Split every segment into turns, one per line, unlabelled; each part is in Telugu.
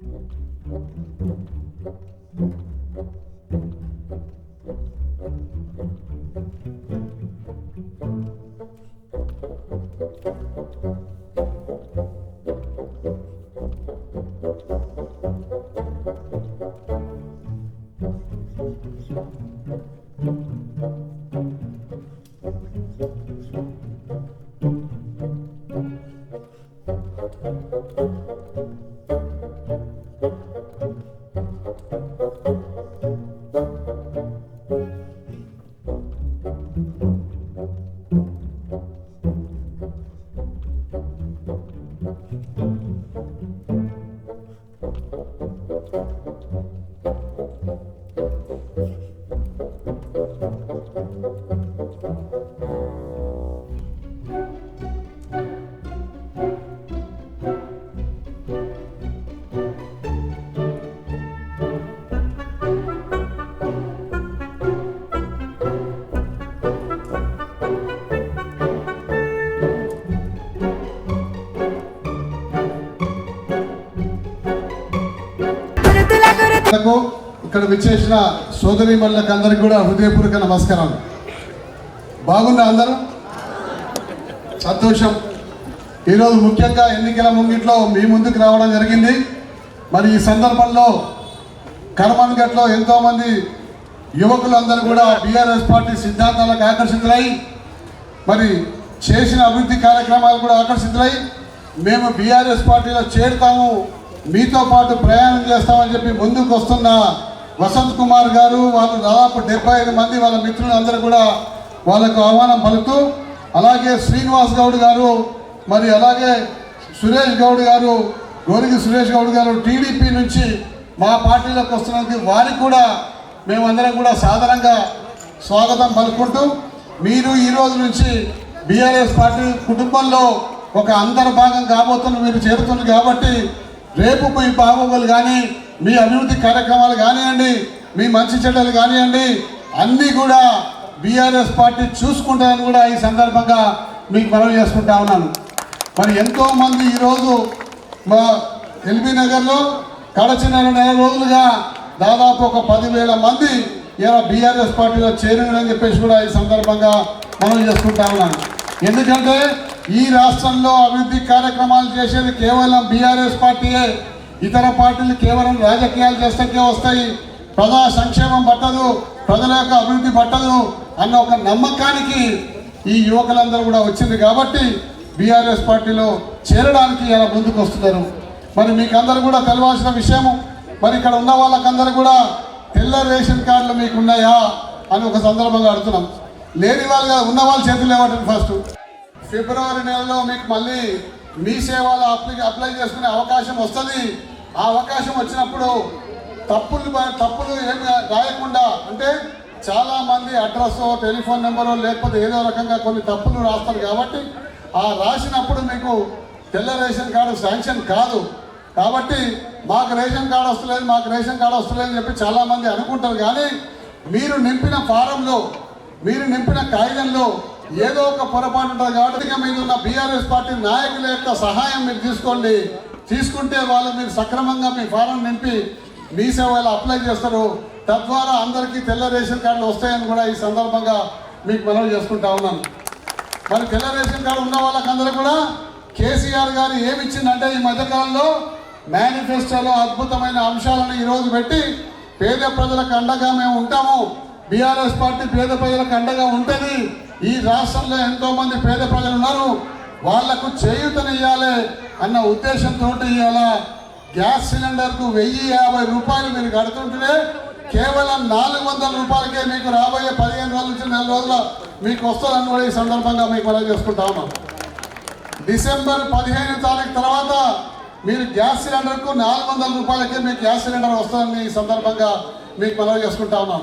Thank you. Thank you. లకు ఇక్కడ విచ్చేసిన సోదరి మళ్ళకి అందరికి కూడా హృదయపూర్వక నమస్కారాలు. బాగున్నా అందరూ? సంతోషం. ఈరోజు ముఖ్యంగా ఎన్నికల ముంగిట్లో మీ ముందుకు రావడం జరిగింది. మరి ఈ సందర్భంలో కర్మన్గట్లో ఎంతోమంది యువకులందరూ కూడా బీఆర్ఎస్ పార్టీ సిద్ధాంతాలకు ఆకర్షితులై మరి చేసిన అభివృద్ధి కార్యక్రమాలు కూడా ఆకర్షితులై మేము బీఆర్ఎస్ పార్టీలో చేరుతాము మీతో పాటు ప్రయాణం చేస్తామని చెప్పి ముందుకు వస్తున్న వసంత్ కుమార్ గారు వాళ్ళు దాదాపు డెబ్బై ఐదు మంది వాళ్ళ మిత్రులు అందరూ కూడా వాళ్ళకు ఆహ్వానం పలుకుతూ అలాగే శ్రీనివాస్ గౌడ్ గారు మరి అలాగే సురేష్ గౌడ్ గారు గోరికి సురేష్ గౌడ్ గారు టీడీపీ నుంచి మా పార్టీలోకి వస్తున్నందుకు వారికి కూడా మేమందరం కూడా సాధారణంగా స్వాగతం పలుకుంటూ మీరు ఈ రోజు నుంచి బీఆర్ఎస్ పార్టీ కుటుంబంలో ఒక అంతర్భాగం కాబోతున్న మీరు చేరుతున్నారు కాబట్టి రేపు మీ బాగోగులు కానీ మీ అభివృద్ధి కార్యక్రమాలు కానివ్వండి మీ మంచి చెడ్డలు కానివ్వండి అన్నీ కూడా బీఆర్ఎస్ పార్టీ చూసుకుంటారని కూడా ఈ సందర్భంగా మీకు మనవి చేసుకుంటా ఉన్నాను. మరి ఎంతో మంది ఈరోజు మా ఎల్బీ నగర్లో గడచిన నెల రోజులుగా దాదాపు ఒక పదివేల మంది ఇలా బీఆర్ఎస్ పార్టీలో చేరినని చెప్పేసి కూడా ఈ సందర్భంగా మనం చేసుకుంటా ఉన్నాను. ఎందుకంటే ఈ రాష్ట్రంలో అభివృద్ధి కార్యక్రమాలు చేసేది కేవలం బీఆర్ఎస్ పార్టీయే. ఇతర పార్టీలు కేవలం రాజకీయాలు చేస్తాకే వస్తాయి. ప్రజా సంక్షేమం పట్టదు ప్రజల యొక్క అభివృద్ధి పట్టదు అన్న ఒక నమ్మకానికి ఈ యువకులందరూ కూడా వచ్చింది కాబట్టి బీఆర్ఎస్ పార్టీలో చేరడానికి ఇలా ముందుకు వస్తున్నారు. మరి మీకు అందరూ కూడా తెలవాల్సిన విషయము మరి ఇక్కడ ఉన్న వాళ్ళకందరూ కూడా తెల్ల రేషన్ కార్డులు మీకు ఉన్నాయా అని ఒక సందర్భంగా అడుగుతున్నాం. లేని వాళ్ళు ఉన్న వాళ్ళ చేతులు లేవటండి ఫస్ట్ ఫిబ్రవరి నెలలో మీకు మళ్ళీ మీ సేవలో అప్లై అప్లై చేసుకునే అవకాశం వస్తుంది. ఆ అవకాశం వచ్చినప్పుడు తప్పులు తప్పులు ఏమి రాయకుండా అంటే చాలా మంది అడ్రస్ టెలిఫోన్ నెంబరు లేకపోతే ఏదో రకంగా కొన్ని తప్పులు రాస్తారు కాబట్టి ఆ రాసినప్పుడు మీకు తెల్ల రేషన్ కార్డు శాంక్షన్ కాదు. కాబట్టి మాకు రేషన్ కార్డు వస్తలేదు మాకు రేషన్ కార్డు వస్తలేదు అని చెప్పి చాలామంది అనుకుంటారు. కానీ మీరు నింపిన ఫారంలో మీరు నింపిన కాగితంలో ఏదో ఒక పొరపాటు ఉంటుంది కాబట్టి మీరు మీద ఉన్న బీఆర్ఎస్ పార్టీ నాయకుల యొక్క సహాయం మీరు తీసుకోండి. తీసుకుంటే వాళ్ళు మీరు సక్రమంగా మీ ఫారం నింపి మీ సేవలు అప్లై చేస్తారు. తద్వారా అందరికీ తెల్ల రేషన్ కార్డులు వస్తాయని కూడా ఈ సందర్భంగా మీకు మనవి చేసుకుంటా ఉన్నాను. మరి తెల్ల రేషన్ కార్డు ఉన్న వాళ్ళకందరూ కూడా కేసీఆర్ గారు ఏమి ఇచ్చిందంటే ఈ మధ్యకాలంలో మేనిఫెస్టోలో అద్భుతమైన అంశాలను ఈరోజు పెట్టి పేద ప్రజలకు అండగా మేము ఉంటాము. బీఆర్ఎస్ పార్టీ పేద ప్రజలకు అండగా ఉంటుంది ఈ రాష్ట్రంలో ఎంతో మంది పేద ప్రజలు ఉన్నారు. వాళ్ళకు చేయూతనివ్వాలి అన్న ఉద్దేశంతో ఇవాళ గ్యాస్ సిలిండర్కు వెయ్యి యాభై రూపాయలు మీరు కడుతుంటే కేవలం నాలుగు వందల రూపాయలకే మీకు రాబోయే పదిహేను రోజుల నుంచి నెల రోజుల మీకు వస్తుందని కూడా ఈ సందర్భంగా మీకు మనం చేసుకుంటా ఉన్నాం. డిసెంబర్ పదిహేను తారీఖు తర్వాత మీరు గ్యాస్ సిలిండర్కు నాలుగు వందల రూపాయలకే మీకు గ్యాస్ సిలిండర్ వస్తుందని ఈ సందర్భంగా మీకు మనం చేసుకుంటా ఉన్నాం.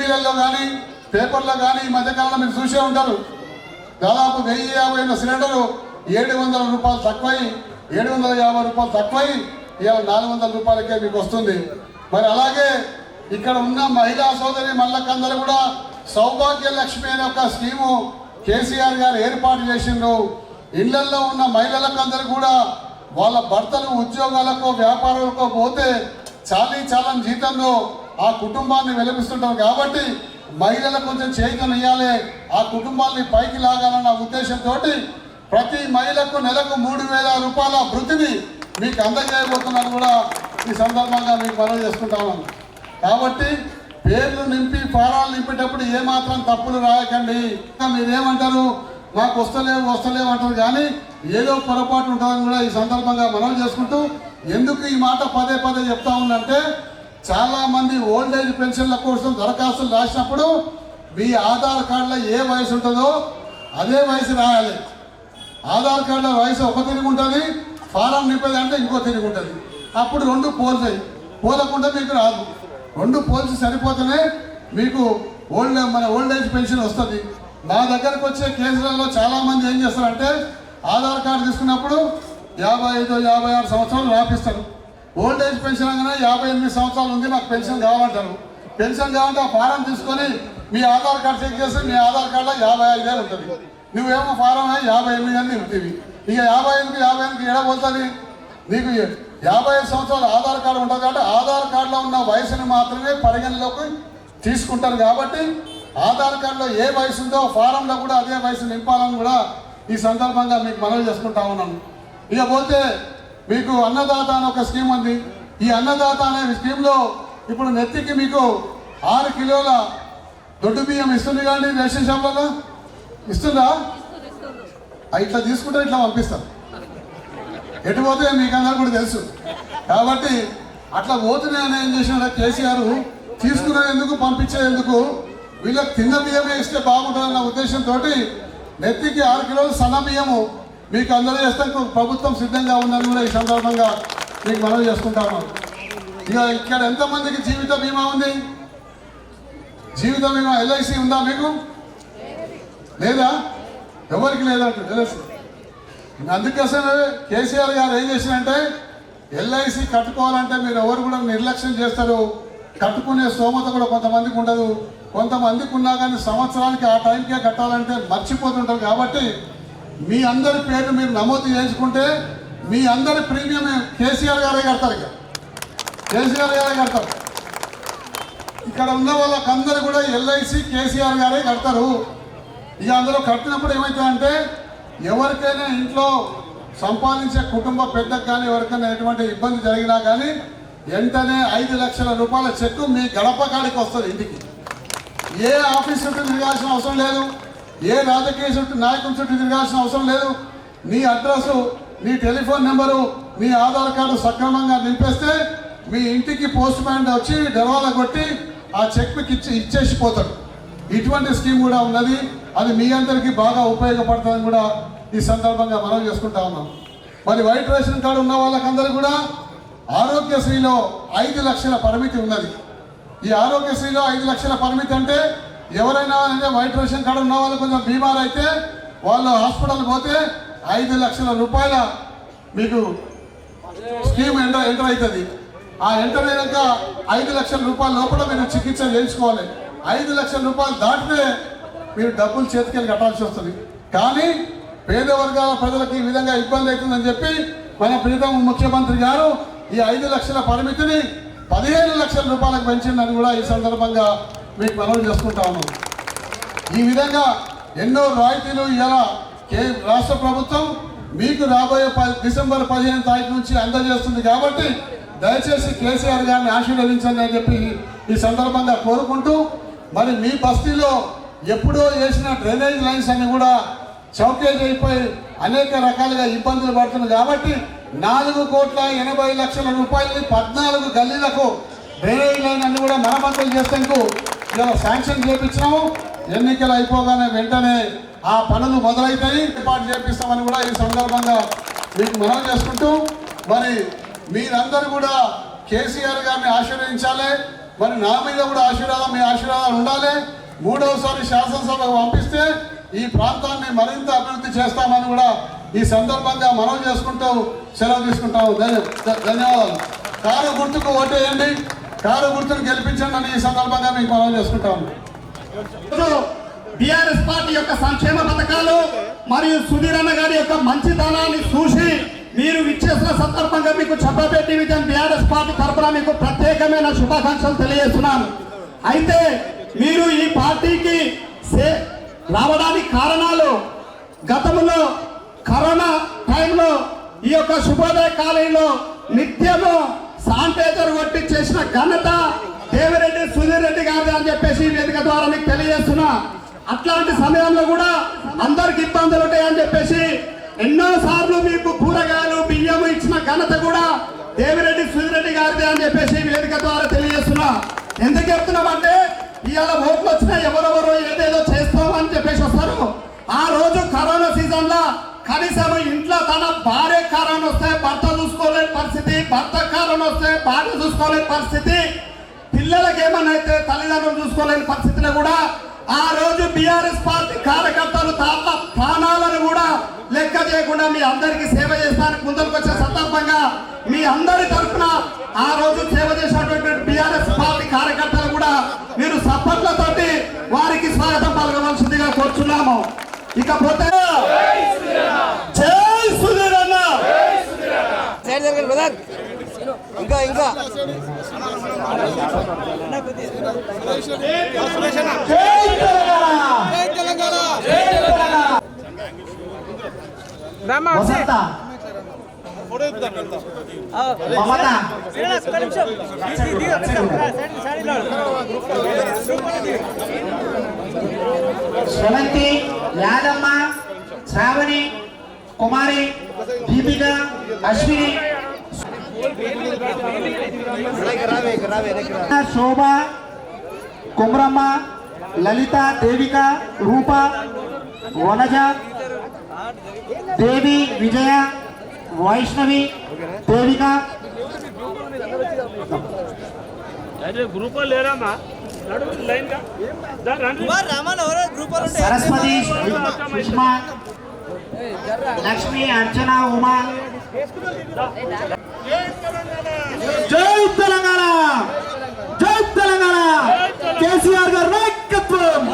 టీవీలలో కానీ పేపర్లో కానీ ఈ మధ్యకాలంలో మీరు చూసే ఉంటారు. దాదాపు వెయ్యి యాభై ఉన్న సిలిండరు ఏడు వందల రూపాయలు తక్కువై ఏడు వందల యాభై రూపాయలు తక్కువై ఇవాళ నాలుగు వందల రూపాయలకే మీకు వస్తుంది. మరి అలాగే ఇక్కడ ఉన్న మహిళా సోదరి మళ్ళకందరూ కూడా సౌభాగ్య లక్ష్మి అనే ఒక స్కీము కేసీఆర్ గారు ఏర్పాటు చేసిండ్రు. ఇళ్ళలో ఉన్న మహిళలకందరూ కూడా వాళ్ళ భర్తలు ఉద్యోగాలకు వ్యాపారాలకు పోతే చాలీ చాలని జీతంలో ఆ కుటుంబాన్ని వెలిపిస్తుంటారు కాబట్టి మహిళలకు కొంచెం చైతన్యం ఇవ్వాలి ఆ కుటుంబాన్ని పైకి లాగాలన్న ఉద్దేశంతో ప్రతి మహిళకు నెలకు మూడు వేల రూపాయల వృత్తిని మీకు అందజేయబోతున్నాను కూడా ఈ సందర్భంగా మీకు మనవి చేసుకుంటాను కాబట్టి పేర్లు నింపి ఫారాలు నింపేటప్పుడు ఏమాత్రం తప్పులు రాయకండి. ఇంకా మీరేమంటారు? మాకు వస్తలేవు వస్తలేవు అంటారు కానీ ఏదో పొరపాటు ఉంటుందని కూడా ఈ సందర్భంగా మనం చేసుకుంటూ ఎందుకు ఈ మాట పదే పదే చెప్తా ఉందంటే చాలా మంది ఓల్డ్ ఏజ్ పెన్షన్ల కోసం దరఖాస్తులు రాసినప్పుడు మీ ఆధార్ కార్డులో ఏ వయసు ఉంటుందో అదే వయసు రాయాలి. ఆధార్ కార్డులో వయసు ఒక తిరిగి ఉంటుంది ఫారం నింపేది అంటే ఇంకో తిరిగి ఉంటుంది. అప్పుడు రెండు పోల్చాయి పోలకుండా మీకు రాదు. రెండు పోల్చి సరిపోతేనే మీకు ఓల్డ్ మన ఓల్డ్ ఏజ్ పెన్షన్ వస్తుంది. నా దగ్గరకు వచ్చే కేసులలో చాలామంది ఏం చేస్తారంటే ఆధార్ కార్డు తీసుకున్నప్పుడు యాభై ఐదు యాభై ఆరు సంవత్సరాలు రాపిస్తారు. ఓల్డ్ ఏజ్ పెన్షన్ అనగానే యాభై ఎనిమిది సంవత్సరాలు ఉంది నాకు పెన్షన్ కావాలంటారు పెన్షన్ కావాలంటే ఆ ఫారం తీసుకొని మీ ఆధార్ కార్డు చెక్ చేస్తే మీ ఆధార్ కార్డులో యాభై ఐదే ఉంటుంది. నువ్వేమో ఫారం యాభై ఎనిమిది అని ఉంటుంది ఇక యాభై ఎనిమిది యాభై ఎనిమిది ఎడబోతుంది నీకు యాభై ఐదు సంవత్సరాలు ఆధార్ కార్డు ఉంటుంది కాబట్టి ఆధార్ కార్డులో ఉన్న వయసుని మాత్రమే పరిగణలోకి తీసుకుంటారు కాబట్టి ఆధార్ కార్డులో ఏ వయసు ఉందో ఫారంలో కూడా అదే వయసు నింపాలని కూడా ఈ సందర్భంగా మీకు మనవి చేసుకుంటా ఉన్నాను. ఇక పోతే మీకు అన్నదాత అనే ఒక స్కీమ్ ఉంది. ఈ అన్నదాత అనే స్కీమ్లో ఇప్పుడు నెత్తికి మీకు ఆరు కిలోల దొడ్డు బియ్యం ఇస్తుంది కానీ రేషన్ వల్ల? ఇస్తుందా? ఇట్లా తీసుకుంటే ఇట్లా పంపిస్తారు. ఎటు పోతే మీకు అందరూ కూడా తెలుసు. కాబట్టి అట్లా పోతున్నాయని ఏం చేసిన కేసీఆర్ తీసుకునేందుకు పంపించేందుకు వీళ్ళకి తిన్న బియ్యమే ఇస్తే బాగుంటుందన్న ఉద్దేశంతో నెత్తికి ఆరు కిలోలు సన్న బియ్యము మీకు అందరూ చేస్తే ప్రభుత్వం సిద్ధంగా ఉందని కూడా ఈ సందర్భంగా మీకు మనవి చేసుకుంటాను ఇక ఇక్కడ ఎంతమందికి జీవిత బీమా ఉంది? జీవిత బీమా ఎల్ఐసి ఉందా మీకు? లేదా? ఎవరికి లేదంట ఎల్ఐసి అందుకోసమే కేసీఆర్ గారు ఏం చేసినంటే ఎల్ఐసి కట్టుకోవాలంటే మీరు ఎవరు కూడా నిర్లక్ష్యం చేస్తారు. కట్టుకునే స్తోమత కూడా కొంతమందికి ఉండదు. కొంతమందికి ఉన్నా కానీ సంవత్సరానికి ఆ టైంకే కట్టాలంటే మర్చిపోతుంటారు కాబట్టి మీ అందరి పేర్లు మీరు నమోదు చేసుకుంటే మీ అందరి ప్రీమియం కేసీఆర్ గారే కడతారు ఇక. కేసీఆర్ గారే కడతారు. ఇక్కడ ఉన్న వాళ్ళకందరూ కూడా ఎల్ఐసి కేసీఆర్ గారే కడతారు. ఇక అందులో కట్టినప్పుడు ఏమవుతుందంటే ఎవరికైనా ఇంట్లో సంపాదించే కుటుంబ పెద్దకు కానీ ఎవరికైనా ఎటువంటి ఇబ్బంది జరిగినా కానీ వెంటనే ఐదు లక్షల రూపాయల చెక్కు మీ గడప కాడికి వస్తుంది ఇంటికి. ఏ ఆఫీసు చుట్టూ తిరగాల్సిన అవసరం లేదు. ఏ రాజకీయ చుట్టూ నాయకుల చుట్టూ తిరగాల్సిన అవసరం లేదు. నీ అడ్రస్ నీ టెలిఫోన్ నెంబరు నీ ఆధార్ కార్డు సక్రమంగా నింపేస్తే మీ ఇంటికి పోస్ట్ మ్యాన్ వచ్చి డెవాలా కొట్టి ఆ చెక్ మీకు ఇచ్చి ఇచ్చేసి పోతాడు ఇటువంటి స్కీమ్ కూడా ఉన్నది. అది మీ అందరికీ బాగా ఉపయోగపడుతుందని కూడా ఈ సందర్భంగా మనం చేసుకుంటా ఉన్నాం. మరి వైట్ రేషన్ కార్డు ఉన్న వాళ్ళకందరూ కూడా ఆరోగ్యశ్రీలో ఐదు లక్షల పరిమితి ఉన్నది. ఈ ఆరోగ్యశ్రీలో ఐదు లక్షల పరిమితి అంటే ఎవరైనా అంటే వైట్ రేషన్ కార్డు ఉన్న వాళ్ళు కొంచెం బీమార్ అయితే వాళ్ళు హాస్పిటల్ పోతే ఐదు లక్షల రూపాయల మీకు స్కీమ్ ఎంటర్ ఎంటర్ అవుతుంది ఆ ఎంటర్ అయినాక ఐదు లక్షల రూపాయల లోపల మీరు చికిత్స చేయించుకోవాలి. ఐదు లక్షల రూపాయలు దాటితే మీరు డబ్బులు చేతికెళ్ళి కట్టాల్సి వస్తుంది. కానీ పేద వర్గాల ప్రజలకు ఈ విధంగా ఇబ్బంది అవుతుందని చెప్పి మన ప్రీతం ముఖ్యమంత్రి గారు ఈ ఐదు లక్షల పరిమితిని పదిహేను లక్షల రూపాయలకు పెంచిందని కూడా ఈ సందర్భంగా మీకు మనవి చేసుకుంటా ఉన్నాం. ఈ విధంగా ఎన్నో రాయితీలు ఇలా రాష్ట్ర ప్రభుత్వం మీకు రాబోయే డిసెంబర్ పదిహేను తారీఖు నుంచి అందజేస్తుంది కాబట్టి దయచేసి కేసీఆర్ గారిని ఆశీర్వదించండి అని చెప్పి ఈ సందర్భంగా కోరుకుంటూ మరి మీ బస్తీలో ఎప్పుడో వేసిన డ్రైనేజ్ లైన్స్ అన్ని కూడా చౌకేజ్ అయిపోయి అనేక రకాలుగా ఇబ్బందులు పడుతుంది కాబట్టి నాలుగు కోట్ల ఎనభై లక్షల రూపాయలని పద్నాలుగు గల్లీలకు డ్రైనేజ్ లైన్ అన్ని కూడా మరమ్మతులు చేసేందుకు ఇలా శాంక్షన్ చేపించినాము. ఎన్నికలు అయిపోగానే వెంటనే ఆ పనులు మొదలైతాయి. ఏర్పాటు చేపిస్తామని కూడా ఈ సందర్భంగా మీకు మనం చేసుకుంటూ మరి మీరందరూ కూడా కేసీఆర్ గారిని ఆశీర్వదించాలి. మరి నా మీద కూడా ఆశీర్వాదం మీ ఆశీర్వాదాలు ఉండాలి. మూడవసారి శాసనసభకు పంపిస్తే ఈ ప్రాంతాన్ని మరింత అభివృద్ధి చేస్తామని కూడా ఈ సందర్భంగా మనం చేసుకుంటూ సెలవు తీసుకుంటాము. ధన్య- ధన్యవాదాలు. కారు గుర్తుకు ఓటేయండి. కారు గుర్తును గెలిపించండి అని ఈ సందర్భంగా మీకు మనం చేసుకుంటాము
బీఆర్ఎస్ పార్టీ యొక్క సంక్షేమ పథకాలు మరియు సుధీర్ అన్న గారి యొక్క మంచితనాన్ని చూసి మీరు ఇచ్చేసిన సందర్భంగా మీకు చెప్పబెట్టి విజయం బీఆర్ఎస్ పార్టీ తరఫున మీకు ప్రత్యేకమైన శుభాకాంక్షలు తెలియజేస్తున్నాను. అయితే మీరు ఈ పార్టీకి సే- రావడానికి కారణాలు గతంలో కరోనా టైంలో ఈ యొక్క శుభోదయ కాలేజీలో నిత్యము శానిటైజర్ కొట్టి చేసిన ఘనత దేవిరెడ్డి సుధీర్ రెడ్డి గారి అని చెప్పేసి వేదిక ద్వారా మీకు తెలియజేస్తున్నా. అట్లాంటి సమయంలో కూడా అందరికి ఇబ్బందులు ఉంటాయని చెప్పేసి ఎన్నో సార్లు మీకు కూరగాయలు బియ్యం ఇచ్చిన ఘనత కూడా దేవిరెడ్డి సుధిరెడ్డి గారిది అని చెప్పేసి వేదిక ద్వారా తెలియజేస్తున్నా. ఎందుకు చెప్తున్నామంటే ఇవాళ ఓట్లు వచ్చిన కనీసం ఇంట్లో తన భార్య కారణం వస్తే భర్త చూసుకోలేని పరిస్థితి భర్త కారణం వస్తే భార్య చూసుకోలేని పరిస్థితి పిల్లలకి ఏమైనా అయితే తల్లిదండ్రులు చూసుకోలేని పరిస్థితిలో కూడా ఆ రోజు బీఆర్ఎస్ పార్టీ కార్యకర్తలు తాత ప్రాణాలను కూడా లెక్క చేయకుండా మీ అందరికీ సేవ చేస్తానికి ముందరకు వచ్చే సందర్భంగా మీ అందరి తరఫున ఆ రోజు సేవ చేసినటువంటి బీఆర్ఎస్ పార్టీ కార్యకర్తలు కూడా మీరు సప్పట్లతోటి వారికి స్వాగతం పలకవలసిందిగా కోరుచున్నాము. ఇకపోతే జై సుధీర్ అన్న
బ్రదర్ ఇంకా ఇంకా.
వసంత. మమత శ్రవంతి. యాదమ్మ శ్రావణి కుమారి దీపిక అశ్విని. శోభ కుమ్రమ్మ లలిత దేవిక రూప వనజ దేవి విజయ వైష్ణవి దేవిక.
గ్రూప్
లేరామా
సరస్వతి సుష్మా లక్ష్మి అర్చన ఉమా. జై తెలంగాణ! జై తెలంగాణ. కేసీఆర్ గారు నాయకత్వం!